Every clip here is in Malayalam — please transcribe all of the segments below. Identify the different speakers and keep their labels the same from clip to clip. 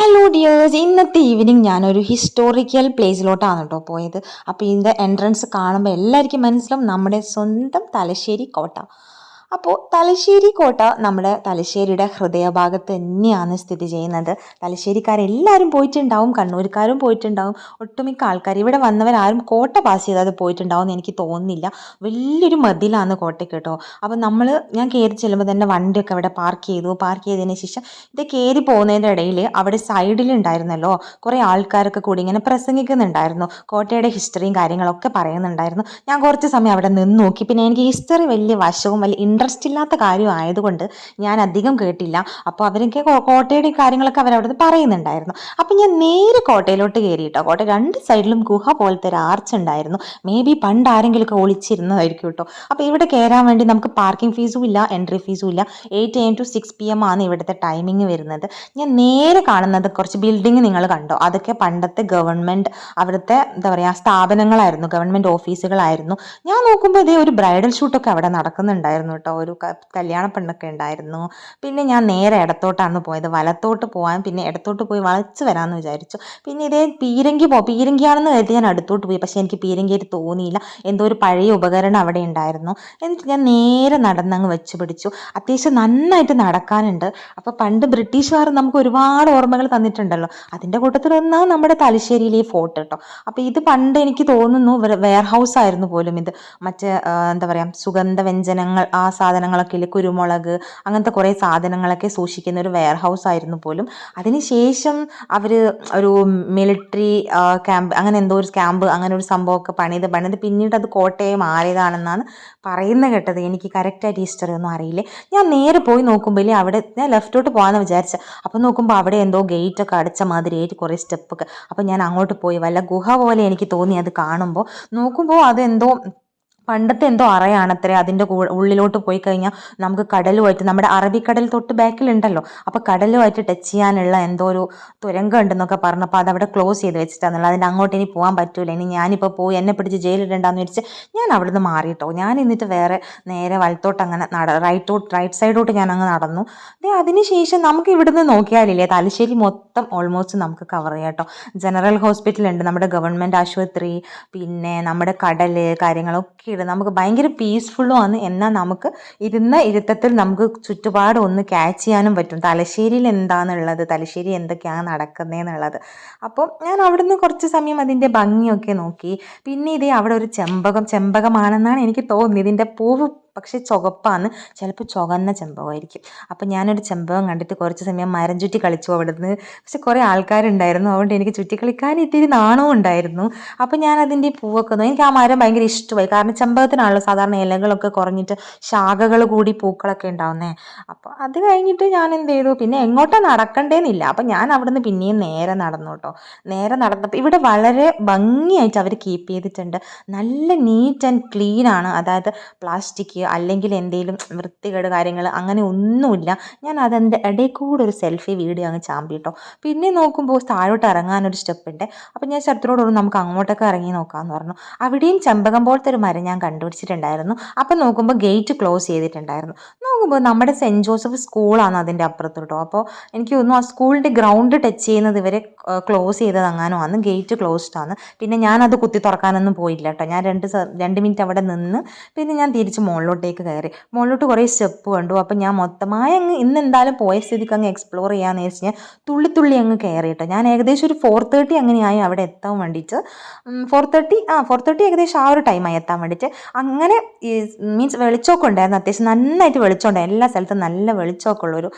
Speaker 1: ഹലോ ഡിയേഴ്സ് ഇന്നത്തെ ഈവനിങ് ഞാനൊരു ഹിസ്റ്റോറിക്കൽ പ്ലേസിലോട്ടാണ് കേട്ടോ പോയത്. അപ്പോൾ ഇതിന്റെ എൻട്രൻസ് കാണുമ്പോൾ എല്ലാവർക്കും മനസ്സിലാവും നമ്മുടെ സ്വന്തം തലശ്ശേരി കോട്ട. അപ്പോൾ തലശ്ശേരി കോട്ട നമ്മുടെ തലശ്ശേരിയുടെ ഹൃദയഭാഗത്ത് തന്നെയാണ് സ്ഥിതി ചെയ്യുന്നത്. തലശ്ശേരിക്കാരെല്ലാവരും പോയിട്ടുണ്ടാവും കണ്ണൂർക്കാരും പോയിട്ടുണ്ടാവും ഒട്ടുമിക്ക ആൾക്കാർ ഇവിടെ വന്നവരാരും കോട്ട പാസ് ചെയ്താതെ പോയിട്ടുണ്ടാവും എന്ന് എനിക്ക് തോന്നുന്നില്ല. വലിയൊരു മതിലാണ് കോട്ട കേട്ടോ. അപ്പോൾ നമ്മൾ ഞാൻ കയറി ചെല്ലുമ്പോൾ തന്നെ വണ്ടിയൊക്കെ അവിടെ പാർക്ക് ചെയ്തു. പാർക്ക് ചെയ്തതിന് ശേഷം ഇത് കയറി പോകുന്നതിന്റെ ഇടയിൽ അവിടെ സൈഡിലുണ്ടായിരുന്നല്ലോ കുറേ ആൾക്കാരൊക്കെ കൂടി ഇങ്ങനെ പ്രസംഗിക്കുന്നുണ്ടായിരുന്നു. കോട്ടയുടെ ഹിസ്റ്ററിയും കാര്യങ്ങളൊക്കെ പറയുന്നുണ്ടായിരുന്നു. ഞാൻ കുറച്ച് സമയം അവിടെ നിന്ന് നോക്കി. പിന്നെ എനിക്ക് ഹിസ്റ്ററി വലിയ വശവും വലിയ ഇൻട്രസ്റ്റ് ഇല്ലാത്ത കാര്യം ആയതുകൊണ്ട് ഞാൻ അധികം കേട്ടില്ല. അപ്പോൾ അവരൊക്കെ കോട്ടയുടെ കാര്യങ്ങളൊക്കെ അവരവിടുന്ന് പറയുന്നുണ്ടായിരുന്നു. അപ്പം ഞാൻ നേരെ കോട്ടയിലോട്ട് കയറി കേട്ടോ കോട്ട രണ്ട് സൈഡിലും ഗുഹ പോലത്തെ ഒരു ആർച്ച് ഉണ്ടായിരുന്നു. മേ ബി പണ്ട് ആരെങ്കിലുമൊക്കെ ഒളിച്ചിരുന്നതായിരിക്കും കേട്ടോ അപ്പോൾ ഇവിടെ കയറാൻ വേണ്ടി നമുക്ക് പാർക്കിംഗ് ഫീസും ഇല്ല എൻട്രി ഫീസും ഇല്ല. Eight AM to six PM M ആണ് ഇവിടുത്തെ ടൈമിംഗ് വരുന്നത്. ഞാൻ നേരെ കാണുന്നത് കുറച്ച് ബിൽഡിംഗ് നിങ്ങൾ കണ്ടോ? അതൊക്കെ പണ്ടത്തെ ഗവൺമെന്റ് അവിടുത്തെ എന്താ പറയുക സ്ഥാപനങ്ങളായിരുന്നു. ഗവൺമെന്റ് ഓഫീസുകളായിരുന്നു ഞാൻ നോക്കുമ്പോൾ ഇതേ ഒരു ബ്രൈഡൽ ഷൂട്ടൊക്കെ അവിടെ നടക്കുന്നുണ്ടായിരുന്നു കേട്ടോ ഒരു ക- കല്യാണ പെണ്ണൊക്കെ ഉണ്ടായിരുന്നു. പിന്നെ ഞാൻ നേരെ ഇടത്തോട്ടാണ് പോയത്. വലത്തോട്ട് പോകാൻ പിന്നെ ഇടത്തോട്ട് പോയി വളച്ച് വരാമെന്ന് വിചാരിച്ചു. പിന്നെ ഇതേ പീരങ്കി പോ പീരങ്കിയാണെന്ന് കരുതി ഞാൻ അടുത്തോട്ട് പോയി. പക്ഷേ എനിക്ക് പീരങ്കിയായിട്ട് തോന്നിയില്ല. എന്തോ ഒരു പഴയ ഉപകരണം അവിടെ ഉണ്ടായിരുന്നു. എന്നിട്ട് ഞാൻ നേരെ നടന്നങ്ങ് വെച്ച് പിടിച്ചു. അത്യാവശ്യം നന്നായിട്ട് നടക്കാനുണ്ട്. അപ്പോൾ പണ്ട് ബ്രിട്ടീഷുകാർ നമുക്ക് ഒരുപാട് ഓർമ്മകൾ തന്നിട്ടുണ്ടല്ലോ. അതിന്റെ കൂട്ടത്തിലൊന്നാണ് നമ്മുടെ തലശ്ശേരിയിലെ ഫോർട്ട് കേട്ടോ. അപ്പോൾ ഇത് പണ്ട് എനിക്ക് തോന്നുന്നു വെയർ ഹൗസ് ആയിരുന്നു പോലും ഇത്. മറ്റേ എന്താ പറയുക സുഗന്ധ വ്യഞ്ജനങ്ങൾ ആ സാധനങ്ങളൊക്കെ ഇല്ലേ? കുരുമുളക് അങ്ങനത്തെ കുറേ സാധനങ്ങളൊക്കെ സൂക്ഷിക്കുന്ന ഒരു വെയർ ഹൗസ് ആയിരുന്നു പോലും. അതിനുശേഷം അവർ ഒരു മിലിറ്ററി ക്യാമ്പ് അങ്ങനെ എന്തോ ഒരു ക്യാമ്പ് അങ്ങനെ ഒരു സംഭവമൊക്കെ പണിത് പണിത് പിന്നീട് അത് കോട്ടയെ മാറിയതാണെന്നാണ് പറയുന്ന കേട്ടത്. എനിക്ക് കറക്റ്റായിട്ട് ഹിസ്റ്ററി ഒന്നും അറിയില്ലേ? ഞാൻ നേരെ പോയി നോക്കുമ്പോൾ അവിടെ ഞാൻ ലെഫ്റ്റോട്ട് പോകാമെന്ന് വിചാരിച്ച. അപ്പോൾ നോക്കുമ്പോൾ അവിടെ എന്തോ ഗേറ്റ് ഒക്കെ അടച്ച മാതിരി ആയിട്ട് കുറേ സ്റ്റെപ്പൊക്കെ അപ്പോൾ ഞാൻ അങ്ങോട്ട് പോയി. വല്ല ഗുഹ പോലെ എനിക്ക് തോന്നി അത് കാണുമ്പോൾ നോക്കുമ്പോൾ അതെന്തോ പണ്ടത്തെ എന്തോ അറയാണത്രേ. അതിന്റെ ഉള്ളിലോട്ട് പോയി കഴിഞ്ഞാൽ നമുക്ക് കടലുമായിട്ട് നമ്മുടെ അറബിക്കടൽ തൊട്ട് ബാക്കിലുണ്ടല്ലോ. അപ്പോൾ കടലുമായിട്ട് ടച്ച് ചെയ്യാനുള്ള എന്തോ ഒരു തുരങ്കം ഉണ്ടെന്നൊക്കെ പറഞ്ഞപ്പോൾ അതവിടെ ക്ലോസ് ചെയ്ത് വെച്ചിട്ടാണല്ലോ. അതിന്റെ അങ്ങോട്ട് ഇനി പോകാൻ പറ്റൂല. ഇനി ഞാനിപ്പോൾ പോയി എന്നെ പിടിച്ച് ജയിലിടണ്ടെന്ന് വെച്ച് ഞാൻ അവിടുന്ന് മാറിയിട്ടോ. ഞാൻ എന്നിട്ട് വേറെ നേരെ വലത്തോട്ട് അങ്ങനെ നട റൈറ്റോട്ട് റൈറ്റ് സൈഡോട്ട് ഞാൻ അങ്ങ് നടന്നു. ദേ അതിനുശേഷം നമുക്ക് ഇവിടുന്ന് നോക്കിയാലില്ലേ? തലശ്ശേരി മൊത്തം ഓൾമോസ്റ്റ് നമുക്ക് കവർ ചെയ്യാം കേട്ടോ. ജനറൽ ഹോസ്പിറ്റലുണ്ട് നമ്മുടെ ഗവൺമെന്റ് ആശുപത്രി പിന്നെ നമ്മുടെ കടൽ കാര്യങ്ങളൊക്കെ ഉണ്ട് നമുക്ക് ഭയങ്കര പീസ്ഫുള്ളും ആണ്. എന്നാൽ നമുക്ക് ഇരുന്ന ഇരുത്തത്തിൽ നമുക്ക് ചുറ്റുപാട് ഒന്ന് ക്യാച്ച് ചെയ്യാനും പറ്റും. തലശ്ശേരിയിൽ എന്താണെന്നുള്ളത് തലശ്ശേരി എന്തൊക്കെയാണ് നടക്കുന്നതെന്നുള്ളത് അപ്പോൾ ഞാൻ അവിടുന്ന് കുറച്ച് സമയം അതിന്റെ ഭംഗിയൊക്കെ നോക്കി. പിന്നെ ഇതേ അവിടെ ഒരു ചെമ്പകം ചെമ്പകമാണെന്നാണ് എനിക്ക് തോന്നുന്നത് ഇതിന്റെ പൂവ് പക്ഷേ ചുവപ്പാന്ന് ചിലപ്പോൾ ചുവന്ന ചെമ്പകമായിരിക്കും. അപ്പോൾ ഞാനൊരു ചെമ്പകം കണ്ടിട്ട് കുറച്ച് സമയം മരം ചുറ്റി കളിച്ചു അവിടെ നിന്ന് പക്ഷെ കുറേ ആൾക്കാരുണ്ടായിരുന്നു. അതുകൊണ്ട് എനിക്ക് ചുറ്റി കളിക്കാൻ ഇത്തിരി നാണവും ഉണ്ടായിരുന്നു. അപ്പോൾ ഞാൻ അതിന്റെ പൂവൊക്കെ നോക്കി എനിക്ക് ആ മരം ഭയങ്കര ഇഷ്ടമായി. കാരണം ചെമ്പകത്തിനാണല്ലോ സാധാരണ ഇലകളൊക്കെ കുറഞ്ഞിട്ട് ശാഖകൾ കൂടി പൂക്കളൊക്കെ ഉണ്ടാവുന്നേ. അപ്പോൾ അത് കഴിഞ്ഞിട്ട് ഞാൻ എന്ത് ചെയ്തു? പിന്നെ എങ്ങോട്ടാ നടക്കണ്ടേന്നില്ല. അപ്പം ഞാൻ അവിടുന്ന് പിന്നെയും നേരെ നടന്നു കേട്ടോ. നേരെ നടന്നപ്പോൾ ഇവിടെ വളരെ ഭംഗിയായിട്ട് അവർ കീപ്പ് ചെയ്തിട്ടുണ്ട്. നല്ല നീറ്റ് ആൻഡ് ക്ലീൻ ആണ്. അതായത് പ്ലാസ്റ്റിക് അല്ലെങ്കിൽ എന്തെങ്കിലും വൃത്തികേട് കാര്യങ്ങൾ അങ്ങനെ ഒന്നുമില്ല. ഞാൻ അതിന്റെ ഇടയിൽ കൂടെ ഒരു സെൽഫി വീഡിയോ അങ്ങ് ചാമ്പി കേട്ടോ. പിന്നെ നോക്കുമ്പോൾ താഴോട്ട് ഇറങ്ങാനൊരു സ്റ്റെപ്പ് ഉണ്ട്. അപ്പോൾ ഞാൻ ശത്രുവോട് നമുക്ക് അങ്ങോട്ടൊക്കെ ഇറങ്ങി നോക്കാമെന്ന് പറഞ്ഞു. അവിടെയും ചെമ്പകം പോലത്തെ ഒരു മരം ഞാൻ കണ്ടുപിടിച്ചിട്ടുണ്ടായിരുന്നു. അപ്പോൾ നോക്കുമ്പോൾ ഗേറ്റ് ക്ലോസ് ചെയ്തിട്ടുണ്ടായിരുന്നു. നോക്കുമ്പോൾ നമ്മുടെ സെന്റ് ജോസഫ് സ്കൂളാണ് അതിന്റെ അപ്പുറത്ത് കേട്ടോ. അപ്പോൾ എനിക്ക് തോന്നുന്നു ആ സ്കൂളിന്റെ ഗ്രൗണ്ട് ടച്ച് ചെയ്യുന്നത് ഇവരെ ക്ലോസ് ചെയ്തത് അങ്ങാനോ ആണ്. ഗേറ്റ് ക്ലോസ്ഡ് ആണ്. പിന്നെ ഞാനത് കുത്തി തുറക്കാനൊന്നും പോയില്ല കേട്ടോ. ഞാൻ രണ്ട് രണ്ട് മിനിറ്റ് അവിടെ നിന്ന് പിന്നെ ഞാൻ തിരിച്ച് മുകളിലോട്ടേക്ക് കയറി. മുകളിലോട്ട് കുറേ സ്റ്റെപ്പ് കണ്ടു. അപ്പം ഞാൻ മൊത്തമായി അങ്ങ് ഇന്ന് എന്തായാലും പോയ സ്ഥിതിക്ക് അങ്ങ് എക്സ്പ്ലോർ ചെയ്യാമെന്ന് വെച്ച് ഞാൻ തുള്ളി തുള്ളി അങ്ങ് കയറി കേട്ടോ ഞാൻ ഏകദേശം ഒരു ഫോർ തേർട്ടി അങ്ങനെയായി അവിടെ എത്താൻ വേണ്ടിയിട്ട്. ഫോർ തേർട്ടി ആ ഫോർ തേർട്ടി ഏകദേശം ആ ഒരു ടൈമായി എത്താൻ വേണ്ടിയിട്ട്. അങ്ങനെ മീൻസ് വെളിച്ചമൊക്കെ ഉണ്ടായിരുന്നു. അത്യാവശ്യം നന്നായിട്ട് വെളിച്ചമുണ്ടായിരുന്നു എല്ലാ സ്ഥലത്തും നല്ല വെളിച്ചമൊക്കെ ഉള്ളൊരു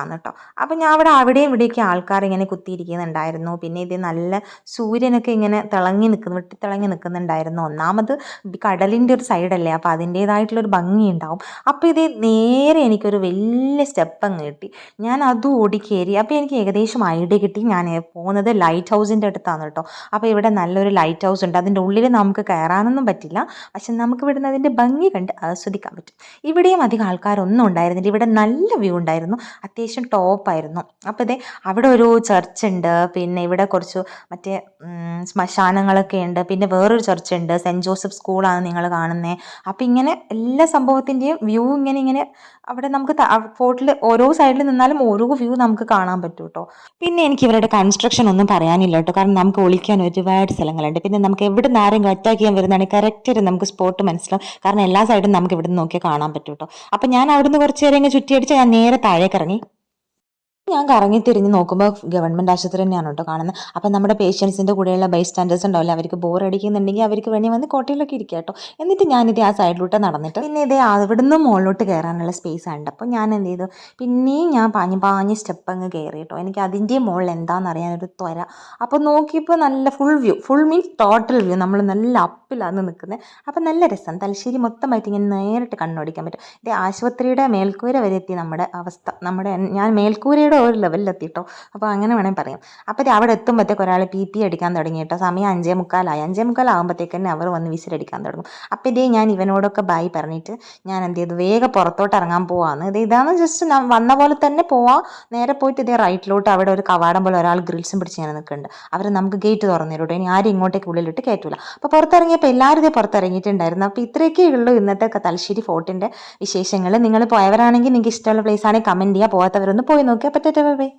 Speaker 1: ആണ് കേട്ടോ അപ്പം ഞാൻ അവിടെ അവിടെയും ഇവിടെയൊക്കെ ആൾക്കാർ ഇങ്ങനെ കുത്തിയിരിക്കുന്നുണ്ടായിരുന്നു. പിന്നെ ഇത് നല്ല സൂര്യനൊക്കെ ഇങ്ങനെ തിളങ്ങി നിൽക്കുന്നു വെട്ടി തിളങ്ങി നിൽക്കുന്നുണ്ടായിരുന്നു. ഒന്നാമത് കടലിന്റെ ഒരു സൈഡല്ലേ അപ്പോൾ അതിന്റേതായിട്ടുള്ളൊരു ഭംഗി ഉണ്ടാവും അപ്പോൾ ഇത് നേരെ എനിക്കൊരു വലിയ സ്റ്റെപ്പ് അങ്ങ് കിട്ടി. ഞാൻ അതും ഓടി അപ്പോൾ എനിക്ക് ഏകദേശം ഐഡിയ കിട്ടി. ഞാൻ പോകുന്നത് ലൈറ്റ് ഹൗസിന്റെ അടുത്താണ് കേട്ടോ. അപ്പോൾ ഇവിടെ നല്ലൊരു ലൈറ്റ് ഹൗസ് ഉണ്ട്. അതിന്റെ ഉള്ളിൽ നമുക്ക് കയറാനൊന്നും പറ്റില്ല. പക്ഷെ നമുക്ക് ഇവിടുന്ന് അതിന്റെ ഭംഗി കണ്ട് ആസ്വദിക്കാൻ പറ്റും. ഇവിടെയും അധികം ആൾക്കാരൊന്നും ഉണ്ടായിരുന്നില്ല. ഇവിടെ നല്ല വ്യൂ ഉണ്ടായിരുന്നു. അത്യാവശ്യം ടോപ്പായിരുന്നു അപ്പോൾ ഇതേ അവിടെ ഒരു ചർച്ച് ഉണ്ട്. പിന്നെ ഇവിടെ കുറച്ച് മറ്റേ ശ്മശാനങ്ങളൊക്കെ ഉണ്ട്. പിന്നെ വേറൊരു ചർച്ച് ഉണ്ട്. സെന്റ് ജോസഫ് സ്കൂളാണ് നിങ്ങൾ കാണുന്നത് അപ്പോൾ ഇങ്ങനെ എല്ലാ സംഭവത്തിന്റെയും വ്യൂ ഇങ്ങനെ ഇങ്ങനെ അവിടെ നമുക്ക് ഫോർട്ടിൽ ഓരോ സൈഡിൽ നിന്നാലും ഓരോ വ്യൂ നമുക്ക് കാണാൻ പറ്റും കേട്ടോ പിന്നെ എനിക്ക് ഇവരുടെ കൺസ്ട്രക്ഷൻ ഒന്നും പറയാനില്ല കേട്ടോ കാരണം നമുക്ക് ഒളിക്കാൻ ഒരുപാട് സ്ഥലങ്ങളുണ്ട്. പിന്നെ നമുക്ക് എവിടെ നിന്ന് ആരെങ്കിലും അറ്റാക്ക് ചെയ്യാൻ വരുന്നതാണെങ്കിൽ കറക്റ്റ് നമുക്ക് സ്പോട്ട് മനസ്സിലാവും. കാരണം എല്ലാ സൈഡും നമുക്ക് ഇവിടെ നിന്ന് നോക്കിയാൽ കാണാൻ പറ്റും കേട്ടോ അപ്പം ഞാൻ അവിടുന്ന് കുറച്ച് നേരം ഇങ്ങനെ ചുറ്റിയടിച്ച് ഞാൻ നേരെ താഴേക്ക് ഇറങ്ങി. ഞാൻ കറങ്ങി തിരിഞ്ഞ് നോക്കുമ്പോൾ ഗവൺമെന്റ് ആശുപത്രി തന്നെയാണ് കേട്ടോ കാണുന്നത്. അപ്പം നമ്മുടെ പേഷ്യൻസിന്റെ കൂടെയുള്ള ബൈ സ്റ്റാൻഡേഴ്സ് ഉണ്ടാവില്ല അവർക്ക് ബോർ അടിക്കുന്നുണ്ടെങ്കിൽ അവർക്ക് വേണ്ടി വന്ന് കോട്ടയിലൊക്കെ ഇരിക്കുക കേട്ടോ. എന്നിട്ട് ഞാനിത് ആ സൈഡിലോട്ട് നടന്നിട്ട് പിന്നെ ഇത് അവിടുന്ന് മുകളിലോട്ട് കയറാനുള്ള സ്പേസ് ഉണ്ട് അപ്പോൾ ഞാൻ എന്ത് ചെയ്തു പിന്നെയും ഞാൻ പാഞ്ഞ് പാഞ്ഞ് സ്റ്റെപ്പ് അങ്ങ് കയറി കേട്ടോ. എനിക്ക് അതിന്റെ മുകളിൽ എന്താണെന്ന് അറിയാനൊരു ത്വര. അപ്പോൾ നോക്കിയപ്പോൾ നല്ല full view full means total view നമ്മൾ നല്ല അപ്പിലാണ് നിൽക്കുന്നത് അപ്പം നല്ല രസം. തലശ്ശേരി മൊത്തമായിട്ട് ഇങ്ങനെ നേരിട്ട് കണ്ണോടിക്കാൻ പറ്റും. ഇത് ആശുപത്രിയുടെ മേൽക്കൂര വരെ എത്തി നമ്മുടെ അവസ്ഥ. നമ്മുടെ ഞാൻ മേൽക്കൂരയുടെ ഒരു ലെവലിലെത്തി കേട്ടോ അപ്പോൾ അങ്ങനെ വേണമെങ്കിൽ പറയാം. അപ്പോൾ അവിടെ എത്തുമ്പോഴത്തേക്ക് ഒരാൾ പി പി അടിക്കാൻ തുടങ്ങി കേട്ടോ സമയം അഞ്ചേ മുക്കാലായി. അഞ്ചേ മുക്കാലാകുമ്പോഴത്തേക്ക് തന്നെ അവർ വന്ന് വിസിലടിക്കാൻ തുടങ്ങും. അപ്പോൾ ഇതേ ഞാൻ ഇവനോടൊക്കെ ബായി പറഞ്ഞിട്ട് ഞാൻ എന്ത് ചെയ്തു? വേഗം പുറത്തോട്ട് ഇറങ്ങാൻ പോവാന്ന്. ഇത് ഇതാണ് ജസ്റ്റ് വന്ന പോലെ തന്നെ പോവാം. നേരെ പോയിട്ട് ഇതേ റൈറ്റിലോട്ട് അവിടെ ഒരു കവാടം പോലെ ഒരാൾ ഗ്രിൽസും പിടിച്ച് ഞാൻ നിൽക്കുന്നുണ്ട് അവർ നമുക്ക് ഗേറ്റ് തുറന്നു ഇനി ആരും ഇങ്ങോട്ടേക്ക് ഉള്ളിലിട്ട് കയറ്റൂല അപ്പോൾ പുറത്തിറങ്ങിയപ്പോൾ എല്ലാവരും ഇതേ പുറത്തിറങ്ങിയിട്ടുണ്ടായിരുന്നു. അപ്പോൾ ഇത്രയൊക്കെ ഉള്ളൂ ഇന്നത്തെ തലശ്ശേരി ഫോർട്ടിന്റെ വിശേഷങ്ങൾ നിങ്ങൾ പോയവരാണെങ്കിൽ നിങ്ങൾക്ക് ഇഷ്ടമുള്ള പ്ലേസ് ആണെങ്കിൽ കമന്റ് ചെയ്യുക പോകാത്തവരൊന്ന് പോയി നോക്കിയാൽ പറ്റട്ടെ ബൈ